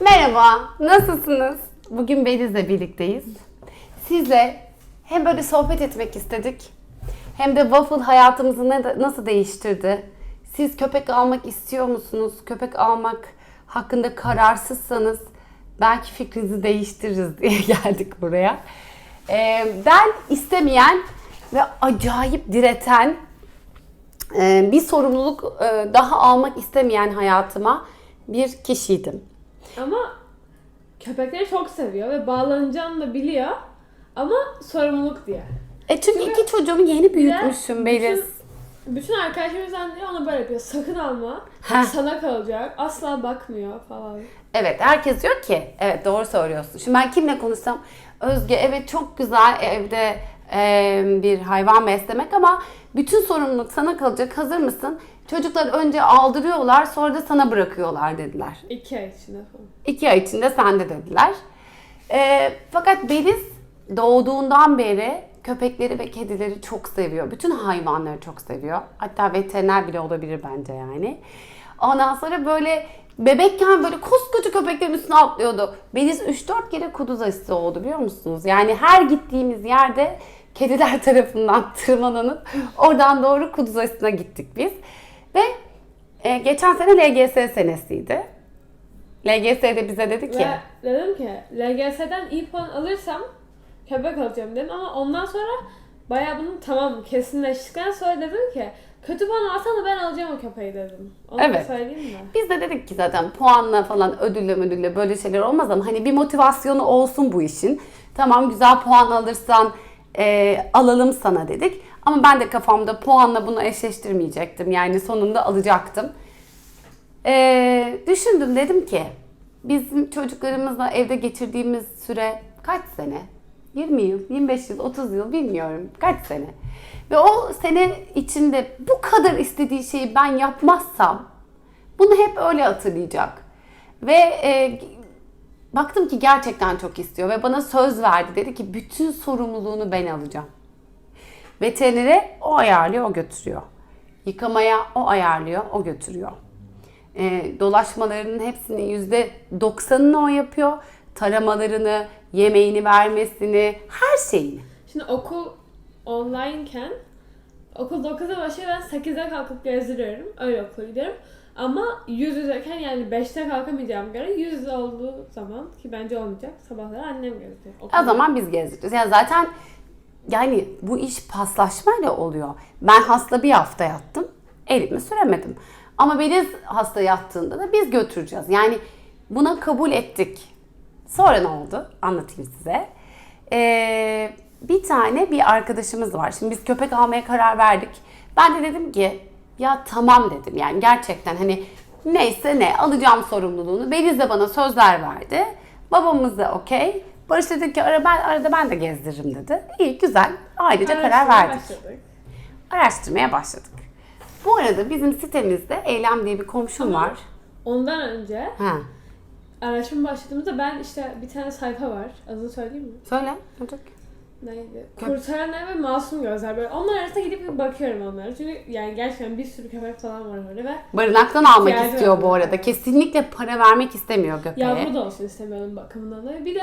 Merhaba, nasılsınız? Bugün Beliz'le birlikteyiz. Sizle hem böyle sohbet etmek istedik, hem de waffle hayatımızı nasıl değiştirdi? Siz köpek almak istiyor musunuz? Köpek almak hakkında kararsızsanız belki fikrinizi değiştiririz diye geldik buraya. Ee, ben istemeyen ve acayip direten e, bir sorumluluk e, daha almak istemeyen hayatıma bir kişiydim. Ama köpekleri çok seviyor ve bağlanacağını da biliyor. Ama sorumluluk diye. E çünkü Çünkü iki çocuğumu yeni büyütmüşüm Beliz. Bütün, bütün arkadaşlarımızdan biri ona böyle yapıyor. Sakın alma. Heh. Sana kalacak. Asla bakmıyor falan. Evet herkes diyor ki evet doğru söylüyorsun. Şimdi ben kimle konuşsam Özge evet çok güzel evde bir hayvan beslemek ama bütün sorumluluk sana kalacak hazır mısın? Çocuklar önce aldırıyorlar sonra da sana bırakıyorlar dediler. İki ay içinde falan. İki ay içinde sende dediler. E, fakat Beliz doğduğundan beri köpekleri ve kedileri çok seviyor. Bütün hayvanları çok seviyor. Hatta veteriner bile olabilir bence yani. Ondan sonra böyle bebekken böyle koskoca köpeklerin üstüne atlıyordu. Beliz 3-4 kere kuduz aşısı oldu biliyor musunuz? Yani her gittiğimiz yerde kediler tarafından tırmalanıp oradan doğru kuduz aşısına gittik biz. Ve e, geçen sene LGS senesiydi. LGS de bize dedi ki Ve dedim ki LGS'den iyi puan alırsam köpek alacağım dedim ama ondan sonra bayağı bunun tamam kesinleştikten sonra dedim ki kötü puan alsam da ben alacağım o köpeği dedim. Onu Evet. da söyleyeyim mi? Biz de dedik ki zaten puanla falan ödülle müdülle böyle şeyler olmaz ama hani bir motivasyonu olsun bu işin. Tamam güzel puan alırsan e, alalım sana dedik. Ama ben de kafamda puanla bunu eşleştirmeyecektim. Yani sonunda alacaktım. E, düşündüm dedim ki bizim çocuklarımızla evde geçirdiğimiz süre kaç sene? 20 yıl, 25 yıl, 30 yıl bilmiyorum. Kaç sene? Ve o sene içinde bu kadar istediği şeyi ben yapmazsam bunu hep öyle hatırlayacak. Ve e, baktım ki gerçekten çok istiyor ve bana söz verdi. Dedi ki bütün sorumluluğunu ben alacağım. Veterinere o ayarlıyor, o götürüyor. Yıkamaya o ayarlıyor, o götürüyor. E, dolaşmalarının yüzde doksanını o yapıyor. Taramalarını, yemeğini vermesini, her şeyini. Şimdi okul onlineken okul 9'a başlıyor ben 8'de kalkıp gezdiriyorum. Öyle okula gidiyorum. Ama yüz yüzeyken yani 5'te kalkamayacağım göre yüz yüze olduğu zaman ki bence olmayacak sabahları annem gezdiriyor. O zaman biz gezdireceğiz. Yani zaten yani bu iş paslaşmayla oluyor. Ben hasta bir hafta yattım. Elimi süremedim. Ama Beliz hasta yattığında da biz götüreceğiz. Yani buna kabul ettik. Sonra ne oldu? Anlatayım size. Ee, bir tane bir arkadaşımız var. Şimdi biz köpek almaya karar verdik. Ben de dedim ki ya tamam dedim. Yani gerçekten hani neyse ne alacağım sorumluluğunu. Beliz de bana sözler verdi. Babamız da okey. Barış dedi ki ara ben, arada ben de gezdiririm dedi. İyi güzel. Ailece karar verdik. başladık. Araştırmaya başladık. Bu arada bizim sitemizde Eylem diye bir komşum var. Ondan önce Ha. araştırma başladığımızda ben işte bir tane sayfa var. Adını söyleyeyim mi? Söyle. Olacak. Neydi? Kurtaran Ev ve Masum Gözler. Böyle onlar arasında gidip bir bakıyorum onlara. Çünkü yani gerçekten bir sürü köpek falan var orada ve Barınaktan almak İhtiyacı istiyor var. bu arada. Kesinlikle para vermek istemiyor köpeğe. Yavru da olsun istemiyorum bakımından dolayı. Bir de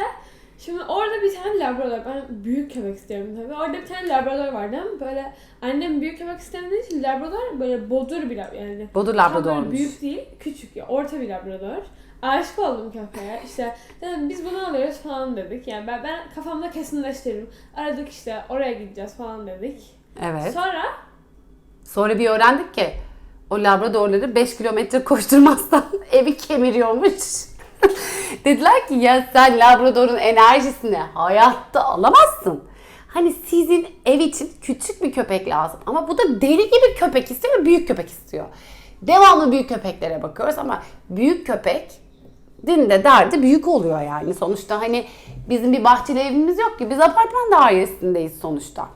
şimdi orada bir tane labrador. Ben büyük köpek istiyorum tabii. Orada bir tane labrador vardı ama böyle annem büyük köpek istemediği için labrador böyle bodur bir lab yani. Bodur Tam böyle Labrador'muş. büyük değil, küçük ya. Orta bir labrador. Aşık oldum köpeğe. İşte dedim biz bunu alıyoruz falan dedik. Yani ben, ben kafamda kesinleştirdim. Aradık işte oraya gideceğiz falan dedik. Evet. Sonra Sonra bir öğrendik ki o labradorları 5 kilometre koşturmazsan evi kemiriyormuş. Dediler ki ya sen labradorun enerjisini hayatta alamazsın. Hani sizin ev için küçük bir köpek lazım. Ama bu da deli gibi köpek istiyor ve büyük köpek istiyor. Devamlı büyük köpeklere bakıyoruz ama büyük köpek din de derdi büyük oluyor yani. Sonuçta hani bizim bir bahçeli evimiz yok ki biz apartman dairesindeyiz sonuçta.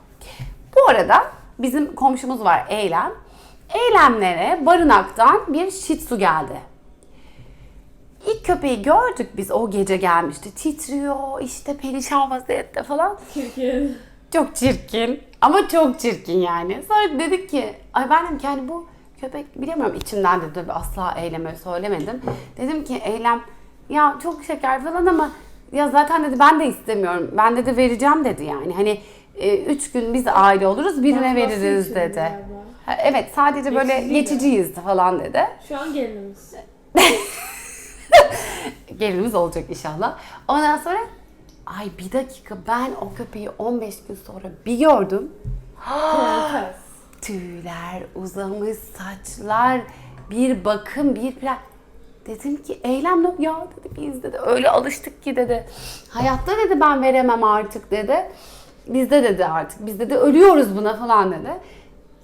Bu arada bizim komşumuz var Eylem. Eylemlere barınaktan bir shih tzu geldi. İlk köpeği gördük biz o gece gelmişti. Titriyor işte perişan vaziyette falan. Türkiye Çok çirkin. Ama çok çirkin yani. Sonra dedik ki ay ben dedim ki hani bu köpek bilemiyorum içimden de tabii asla eyleme söylemedim. Dedim ki eylem ya çok şeker falan ama ya zaten dedi ben de istemiyorum. Ben de vereceğim dedi yani. Hani e, üç gün biz aile oluruz birine Bakması veririz için dedi. galiba. Ha, Evet sadece böyle Geçiciydi. geçiciyiz falan dedi. Şu an gelinimiz. Gelinimiz olacak inşallah. Ondan sonra ay bir dakika ben o köpeği 15 gün sonra bir gördüm. Prenses. Tüyler uzamış, saçlar, bir bakım, bir plan. Dedim ki eylem yok ya dedi biz dedi öyle alıştık ki dedi. Hayatta dedi ben veremem artık dedi. Bizde dedi artık biz dedi ölüyoruz buna falan dedi.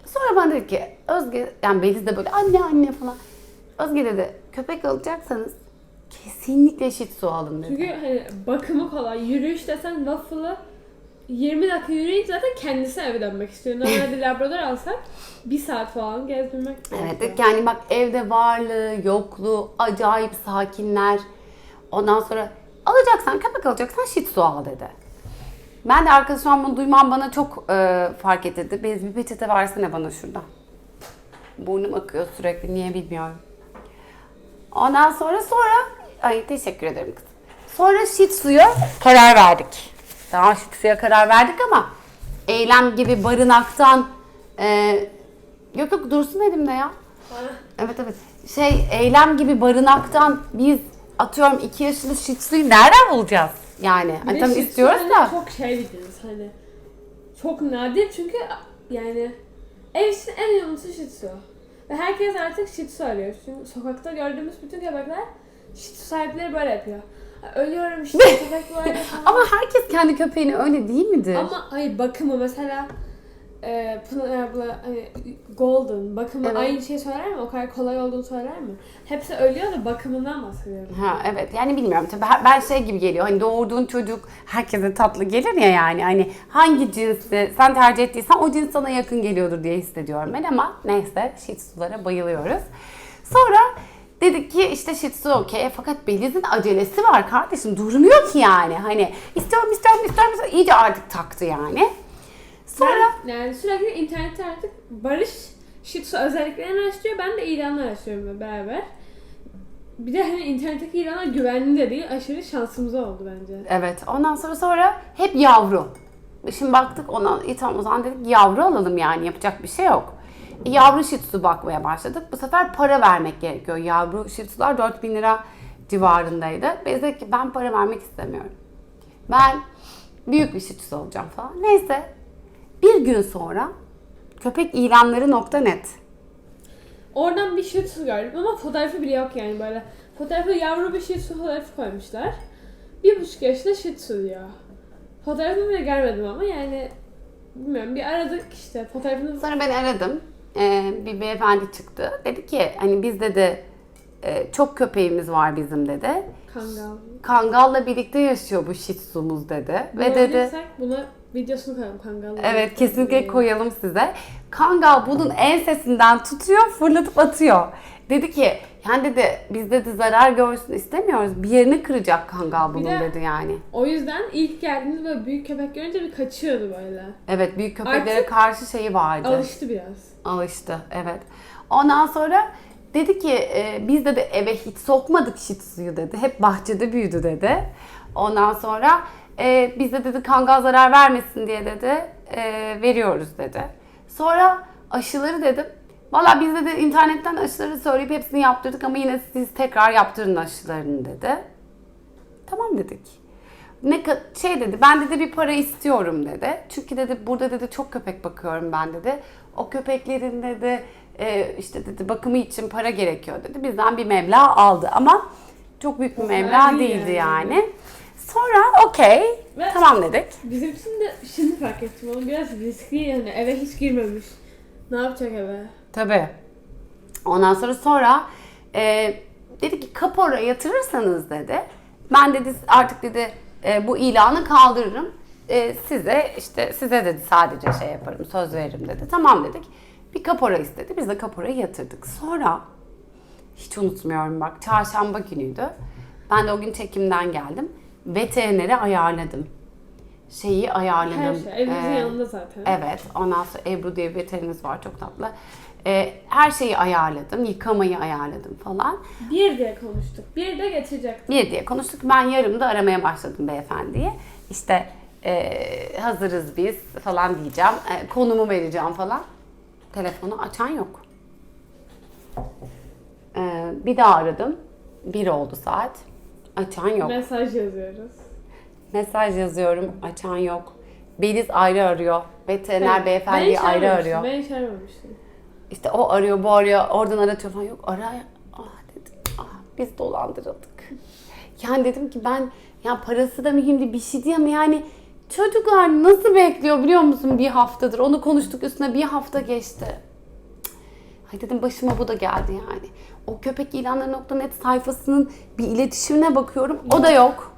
Sonra bana dedi ki Özge yani Beliz de böyle anne anne falan. Özge dedi köpek alacaksanız kesinlikle tzu alın dedi. Çünkü hani bakımı kolay. Yürüyüş desen waffle'ı 20 dakika yürüyünce zaten kendisi eve dönmek istiyor. Normalde labrador alsak bir saat falan gezdirmek Evet yani bak evde varlığı, yokluğu, acayip sakinler. Ondan sonra alacaksan köpek alacaksan shih tzu al dedi. Ben de arkadaşım bunu duymam bana çok e, fark ettirdi. Bez bir peçete versene bana şurada. Burnum akıyor sürekli niye bilmiyorum. Ondan sonra sonra ay teşekkür ederim kızım. Sonra shih tzu'ya karar verdik. Daha shih tzu'ya karar verdik ama eylem gibi barınaktan e, yok yok dursun elimde ya. Evet evet. Şey eylem gibi barınaktan biz atıyorum 2 yaşlı shih tzu'yu nereden bulacağız? Yani Bir hani de tamam shih tzu istiyoruz hani da. Çok şey bir cins hani. Çok nadir çünkü yani ev için en iyisi shih tzu. Ve herkes artık shih tzu arıyor. Çünkü sokakta gördüğümüz bütün köpekler shih tzu sahipleri böyle yapıyor. Ölüyorum işte köpek falan. Ama herkes kendi köpeğini öyle değil midir? Ama hayır bakımı mesela e, Pınar abla hani Golden bakımı Evet. aynı şeyi söyler mi? O kadar kolay olduğunu söyler mi? Hepsi ölüyor da bakımından bahsediyorum. Ha evet yani bilmiyorum tabii ben şey gibi geliyor hani doğurduğun çocuk herkese tatlı gelir ya yani hani hangi cinsi sen tercih ettiysen o cins sana yakın geliyordur diye hissediyorum ben ama neyse shih tzu'lara bayılıyoruz. Sonra dedik ki işte shih tzu okey fakat Beliz'in acelesi var kardeşim durmuyor ki yani hani istiyorum istiyorum istiyorum, istiyorum. iyice artık taktı yani. Sonra Ben, yani sürekli internette artık Barış Shih Tzu özelliklerini araştırıyor. Ben de ilanlar araştırıyorum beraber. Bir de hani internetteki ilanlar güvenli de değil. Aşırı şansımız oldu bence. Evet. Ondan sonra sonra hep yavru. Şimdi baktık ona tamam o zaman dedik yavru alalım yani yapacak bir şey yok. Yavru shih tzu bakmaya başladık. Bu sefer para vermek gerekiyor. Yavru shih tzu'lar 4000 lira civarındaydı. Biz dedik ki ben para vermek istemiyorum. Ben büyük bir shih tzu alacağım falan. Neyse bir gün sonra köpek ilanları.net Oradan bir Shih Tzu gördüm ama fotoğrafı bile yok yani böyle. Fotoğrafı yavru bir Shih Tzu fotoğrafı koymuşlar. Bir buçuk yaşında Shih Tzu diyor. Fotoğrafını bile görmedim ama yani bilmiyorum bir aradık işte fotoğrafını Sonra ben aradım. Ee, bir beyefendi çıktı. Dedi ki hani biz dedi e, çok köpeğimiz var bizim dedi. kangal. Kangal'la birlikte yaşıyor bu Shih Tzu'muz dedi. Ve dedi buna videosunu koyalım kangallı. evet kesinlikle koyalım size. Kangal bunun ensesinden tutuyor fırlatıp atıyor. Dedi ki yani dedi biz dedi zarar görsün istemiyoruz. Bir yerini kıracak Kangal bunun de- dedi yani. O yüzden ilk geldiğinde böyle büyük köpek görünce bir kaçıyordu böyle. Evet büyük köpeklere Artık karşı şeyi vardı. Alıştı biraz. Alıştı evet. Ondan sonra dedi ki e, biz de eve hiç sokmadık Shih Tzu'yu dedi. Hep bahçede büyüdü dedi. Ondan sonra e, biz de dedi kangal zarar vermesin diye dedi e, veriyoruz dedi. Sonra aşıları dedim. Valla biz de internetten aşıları söyleyip hepsini yaptırdık ama yine siz tekrar yaptırın aşılarını dedi. Tamam dedik. Ne şey dedi ben dedi bir para istiyorum dedi. Çünkü dedi burada dedi çok köpek bakıyorum ben dedi. O köpeklerin dedi e, işte dedi bakımı için para gerekiyor dedi. Bizden bir meblağ aldı ama çok büyük bir meblağ değil değildi yani. yani. Sonra okey Ve- tamam dedik. Bizim için de şimdi fark ettim onu biraz riskli yani eve hiç girmemiş. Ne yapacak eve? Tabii. Ondan sonra sonra e, dedi ki kapora yatırırsanız dedi. Ben dedi artık dedi e, bu ilanı kaldırırım. E, size işte size dedi sadece şey yaparım söz veririm dedi. Tamam dedik. Bir kapora istedi. Biz de kaporayı yatırdık. Sonra hiç unutmuyorum bak çarşamba günüydü. Ben de o gün çekimden geldim. Veterinere ayarladım. şeyi ayarladım. Her şey. Evimizin Ee, yanında zaten. Evet. Ondan sonra Ebru diye bir veterimiz var çok tatlı. Ee, her şeyi ayarladım. Yıkamayı ayarladım falan. Bir diye konuştuk. Bir de getirecektim. Bir diye konuştuk. Ben yarım da aramaya başladım beyefendiye. İşte ee, hazırız biz falan diyeceğim. Ee, konumu vereceğim falan. Telefonu açan yok. Ee, bir daha aradım. Bir oldu saat. Açan yok. Mesaj yazıyoruz. Mesaj yazıyorum. Açan yok. Beliz ayrı arıyor. Veteriner hiç ayrı arıyor. Ben hiç aramamıştım. İşte o arıyor, bu arıyor. Oradan aratıyor falan. Yok ara. Ah dedim. Ah biz dolandırıldık. Yani dedim ki ben ya parası da mühim değil bir şey ama yani çocuklar nasıl bekliyor biliyor musun bir haftadır. Onu konuştuk üstüne bir hafta geçti. Ay dedim başıma bu da geldi yani. O köpek ilanları.net sayfasının bir iletişimine bakıyorum. O da yok.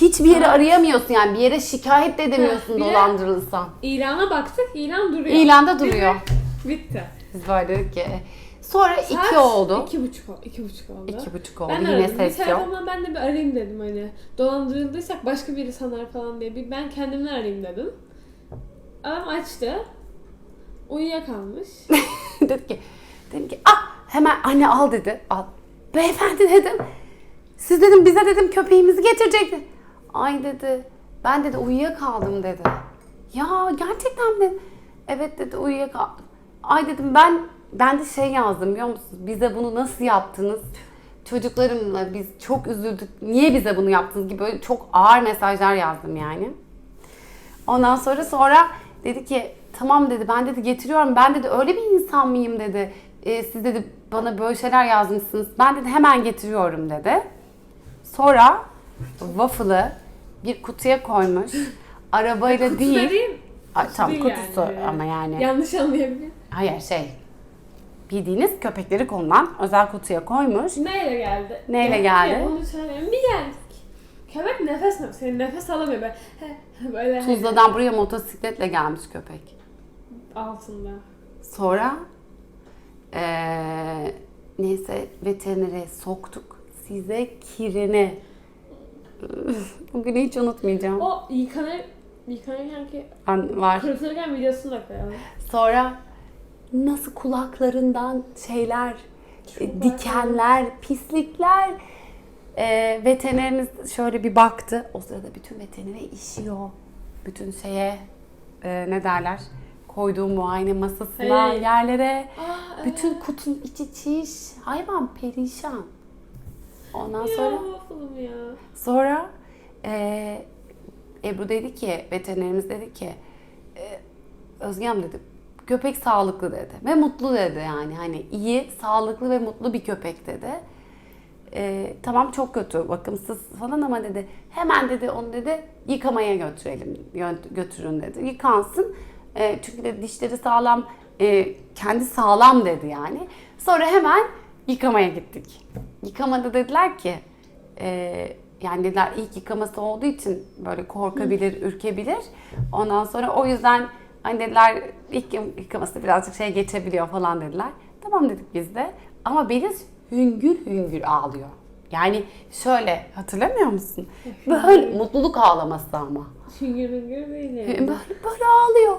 Hiçbir yere arayamıyorsun yani. Bir yere şikayet de edemiyorsun Ha, bir de- dolandırılsan. İlana baktık, ilan duruyor. İlanda duruyor. Bitti. Biz böyle dedik ki. Sonra iki Saat oldu. İki buçuk, iki buçuk oldu. İki buçuk oldu. Ben Yine aradım. Bir ses yok. telefonla ben de bir arayayım dedim hani. Dolandırıldıysak başka biri sanar falan diye. Bir ben kendimden arayayım dedim. Adam açtı. Uyuyakalmış. dedim ki, dedim ki ah hemen anne al dedi. Al. Beyefendi dedim. Siz dedim bize dedim köpeğimizi getirecekti. Ay dedi. Ben dedi uyuyakaldım dedi. Ya gerçekten mi? Evet dedi uyuyakaldım. Ay dedim ben ben de şey yazdım biliyor musunuz? Bize bunu nasıl yaptınız? Çocuklarımla biz çok üzüldük. Niye bize bunu yaptınız gibi böyle çok ağır mesajlar yazdım yani. Ondan sonra sonra dedi ki tamam dedi ben dedi getiriyorum. Ben dedi öyle bir insan mıyım dedi. "E, siz dedi bana böyle şeyler yazmışsınız. Ben dedi hemen getiriyorum dedi. Sonra waffle'ı bir kutuya koymuş. Arabayla değil. Ay, tam değil kutusu yani. ama yani. Yanlış anlayabilir. Hayır şey. Bildiğiniz köpekleri konulan özel kutuya koymuş. Neyle geldi? Neyle Ya, geldi? Onu söyleyeyim. Bir geldik. Köpek nefes nefes. Yani nefes alamıyor böyle. Tuzla'dan buraya motosikletle gelmiş köpek. altında. Sonra eee, neyse veterinere soktuk. Size kirini. Bugün hiç unutmayacağım. O yıkanır, yıkanırken ki Ben var. kurutulurken videosunu da koyalım. Sonra nasıl kulaklarından şeyler, Çok e, dikenler, pislikler. Eee veterinerimiz şöyle bir baktı. O sırada bütün veterinere işiyor. Bütün şeye eee, ne derler? Koyduğu muayene masasına, Hey. yerlere. Aa, Bütün kutunun içi çiş. Hayvan perişan. Ondan ya, sonra ya. sonra eee Ebru dedi ki veterinerimiz dedi ki eee Özge Hanım dedi köpek sağlıklı dedi ve mutlu dedi yani. Hani iyi sağlıklı ve mutlu bir köpek dedi. Eee, tamam çok kötü bakımsız falan ama dedi hemen dedi onu dedi yıkamaya götürelim gö- götürün dedi. Yıkansın. Eee, çünkü dedi dişleri sağlam eee, kendi sağlam dedi yani. Sonra hemen yıkamaya gittik. Yıkamada dediler ki eee, yani dediler ilk yıkaması olduğu için böyle korkabilir ürkebilir. Ondan sonra o yüzden hani dediler ilk yıkaması birazcık şey geçebiliyor falan dediler tamam dedik biz de ama Beliz hüngür hüngür ağlıyor. Yani şöyle hatırlamıyor musun? Böyle mutluluk ağlaması ama. Hüngür hüngür Böyle, yani. böyle ağlıyor.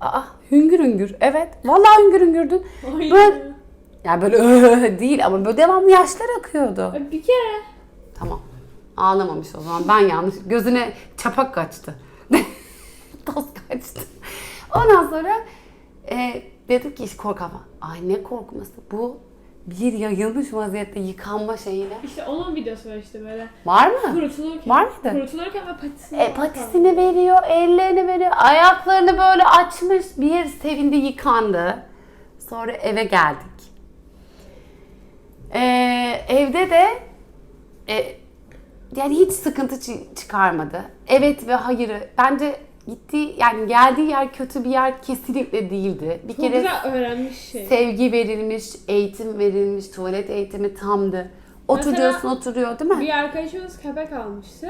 Aa, hüngür hüngür. Evet. Vallahi hüngür hüngürdün. Ay. Böyle, yani böyle "Öh" değil ama böyle devamlı yaşlar akıyordu. Bir kere Tamam. Ağlamamış o zaman. Ben yanlış. Gözüne çapak kaçtı. Toz kaçtı. Ondan sonra e, dedik ki korkama. Ay ne korkması. Bu bir yayılmış vaziyette yıkanma şeyiyle. işte onun videosu var işte böyle. Var mı? Kurutulurken. Var mıydı? Kurutulurken ve patisini. E, patisini veriyor, ellerini veriyor, ayaklarını böyle açmış. Bir sevindi yıkandı. Sonra eve geldik. E, evde de e, yani hiç sıkıntı çı- çıkarmadı. Evet ve hayırı. Bence gittiği yani geldiği yer kötü bir yer kesinlikle değildi. Bir Çok kere güzel öğrenmiş şey. sevgi verilmiş, eğitim verilmiş, tuvalet eğitimi tamdı. Oturuyorsun oturuyor değil mi? Bir arkadaşımız köpek almıştı.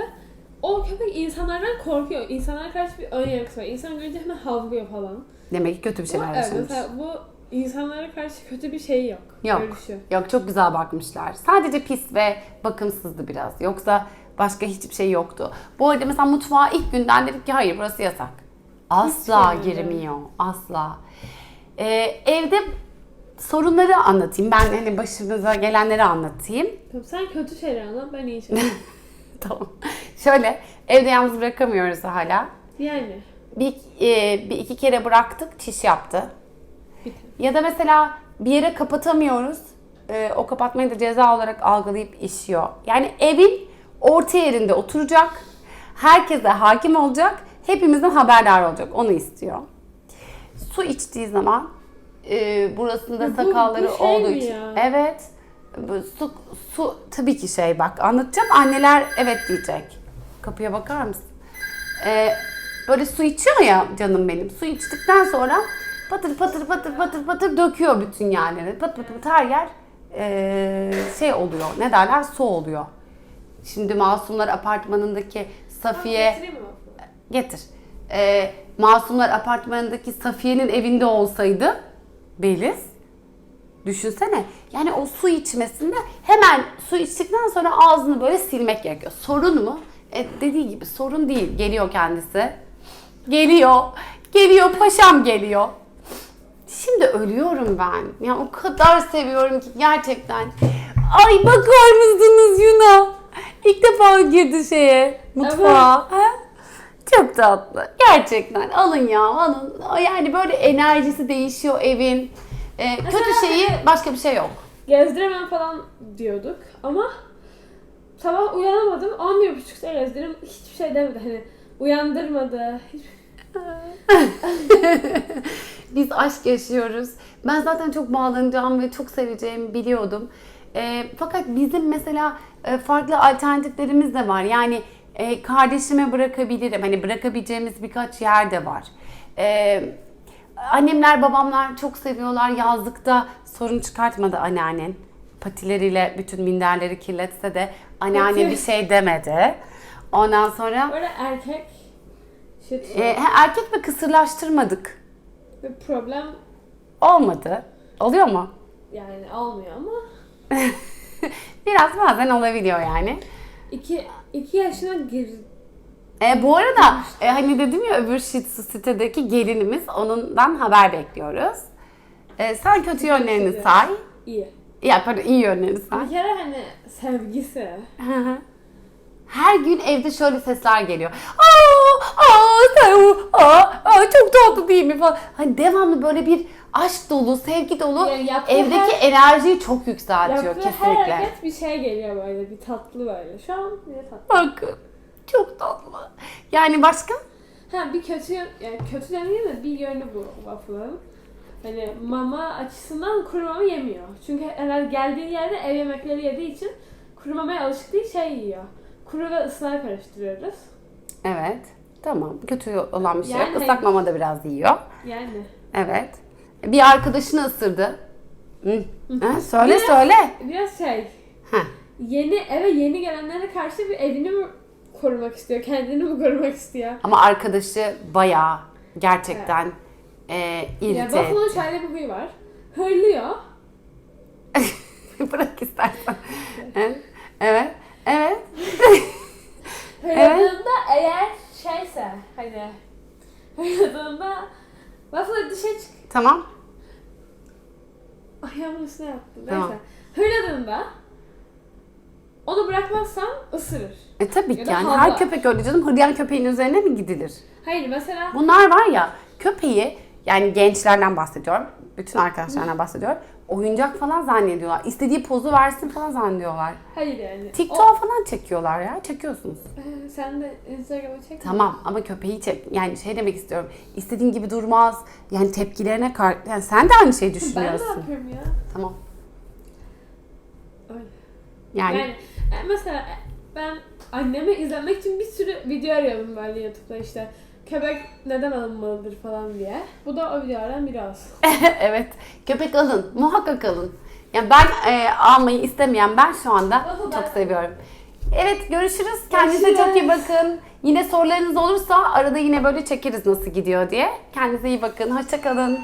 O köpek insanlardan korkuyor. İnsanlara karşı bir ön yargısı var. İnsan görünce hemen havlıyor falan. Demek ki kötü bir Bu, şeyler evet, yaşamış. mesela bu insanlara karşı kötü bir şey yok. Yok. Görüşü. Yok çok güzel bakmışlar. Sadece pis ve bakımsızdı biraz. Yoksa Başka hiçbir şey yoktu. Bu arada mesela mutfağa ilk günden dedik ki hayır burası yasak. Asla Hiç girmiyor. girmiyor. Asla. Ee, evde sorunları anlatayım. Ben hani başımıza gelenleri anlatayım. Tamam, sen kötü şeyler anlat, ben iyi şeyler. tamam. Şöyle evde yalnız bırakamıyoruz hala. yani. Bir, e, bir iki kere bıraktık çiş yaptı. Ya da mesela bir yere kapatamıyoruz. Ee, o kapatmayı da ceza olarak algılayıp işiyor. Yani evin orta yerinde oturacak. Herkese hakim olacak. Hepimizden haberdar olacak. Onu istiyor. Su içtiği zaman e, burasında Bu- bu sakalları şey olduğu için. ya? Evet. Bu Su, su tabii ki şey bak anlatacağım. Anneler evet diyecek. Kapıya bakar mısın? Ee, böyle su içiyor ya canım benim. Su içtikten sonra patır patır patır patır patır döküyor bütün yerleri. Patır patır patır her yer ee, şey oluyor. Ne derler? Su oluyor. Şimdi Masumlar Apartmanı'ndaki Safiye getir. Ee, Masumlar Apartmanı'ndaki Safiye'nin evinde olsaydı Beliz düşünsene. Yani o su içmesinde hemen su içtikten sonra ağzını böyle silmek gerekiyor. Sorun mu? E, dediği gibi sorun değil. Geliyor kendisi. Geliyor. Geliyor paşam geliyor. Şimdi ölüyorum ben. Ya o kadar seviyorum ki gerçekten. Ay bakar mısınız Yuna? İlk defa girdi şeye mutfağa. Ha? Çok tatlı. Gerçekten alın ya alın. Yani böyle enerjisi değişiyor evin. Ee, kötü şeyi başka bir şey yok. Gezdiremem falan diyorduk ama sabah uyanamadım 11.30'da gezdirim hiçbir şey demedi hani uyandırmadı Biz aşk yaşıyoruz. Ben zaten çok bağlanacağım ve çok seveceğimi biliyordum. Ee, fakat bizim mesela e, farklı alternatiflerimiz de var. Yani e, kardeşime bırakabilirim. Hani bırakabileceğimiz birkaç yer de var. Ee, annemler, babamlar çok seviyorlar. Yazlıkta sorun çıkartmadı anneannen. Patileriyle bütün minderleri kirletse de anneanne bir şey demedi. Ondan sonra böyle erkek shit e, erkek ve kısırlaştırmadık. bir problem Olmadı. Oluyor mu? yani olmuyor ama Biraz bazen olabiliyor yani. iki, iki yaşına gir E, bu arada e, hani dedim ya öbür Shih Tzu sitedeki gelinimiz onundan haber bekliyoruz. E, sen kötü yönlerini say. iyi. Ya pardon iyi yönlerini say. Bir kere hani sevgisi. Hı hı. Her gün evde şöyle sesler geliyor. Aa, aa, sen, aa, aa, çok tatlı değil mi falan. Hani devamlı böyle bir aşk dolu, sevgi dolu Ya yaptığı evdeki her- enerjiyi çok yükseltiyor Yaptığı her kesinlikle. hareket bir şey geliyor böyle bir tatlı böyle. Şu an bir tatlı. Bakın çok tatlı. Yani başka? Ha bir kötü yani kötü demeyeyim de bir yönü bu waffle'ın. Hani mama açısından kuru mama yemiyor. Çünkü eğer geldiği yerde ev yemekleri yediği için kuru mamaya alışık değil şey yiyor. Kuru ve ısrar karıştırıyoruz. Evet. Tamam. Kötü olan bir şey Yani yok. Islak mama da biraz yiyor. Yani. Evet. Bir arkadaşını ısırdı. Hı. Ha, söyle Biraz- söyle. Biraz şey Heh. yeni eve yeni gelenlere karşı bir evini mi korumak istiyor, kendini mi korumak istiyor? Ama arkadaşı bayağı gerçekten e, Ya irite. Şöyle bir huyu var. Hırlıyor. Bırak istersen. Evet. Evet. Evet. Hırladığında eğer şeyse hani hırladığında Waffle dışarı çık. Tamam. Ayağımın üstüne yaptım. Tamam. Neyse. Hırladığında onu bırakmazsan ısırır. E tabii Ya ki da yani havlar. her köpek öyle canım. Hırlayan köpeğin üzerine mi gidilir? Hayır mesela Bunlar var ya köpeği yani gençlerden bahsediyorum. Bütün arkadaşlardan bahsediyorum. Oyuncak falan zannediyorlar. İstediği pozu versin falan zannediyorlar. hayır yani. TikTok'a falan çekiyorlar ya. Çekiyorsunuz. Ee, sen de Instagram'a çek. Tamam ama köpeği çek. Yani şey demek istiyorum. İstediğin gibi durmaz. Yani tepkilerine karşı. Yani sen de aynı şeyi Ben ne düşünüyorsun. yapıyorum ya? Tamam. Öyle. Yani, Yani e, mesela e, ben annemi izlemek için bir sürü video arıyordum böyle YouTube'da işte köpek neden alınmalıdır falan diye. Bu da o videolardan biri olsun. evet. Köpek alın. Muhakkak alın. Yani ben e, almayı istemeyen ben şu anda Nasıl çok ben? seviyorum. Evet görüşürüz. Kendinize çok iyi Görüşürüz. bakın. Yine sorularınız olursa arada yine böyle çekeriz nasıl gidiyor diye. Kendinize iyi bakın. Hoşçakalın.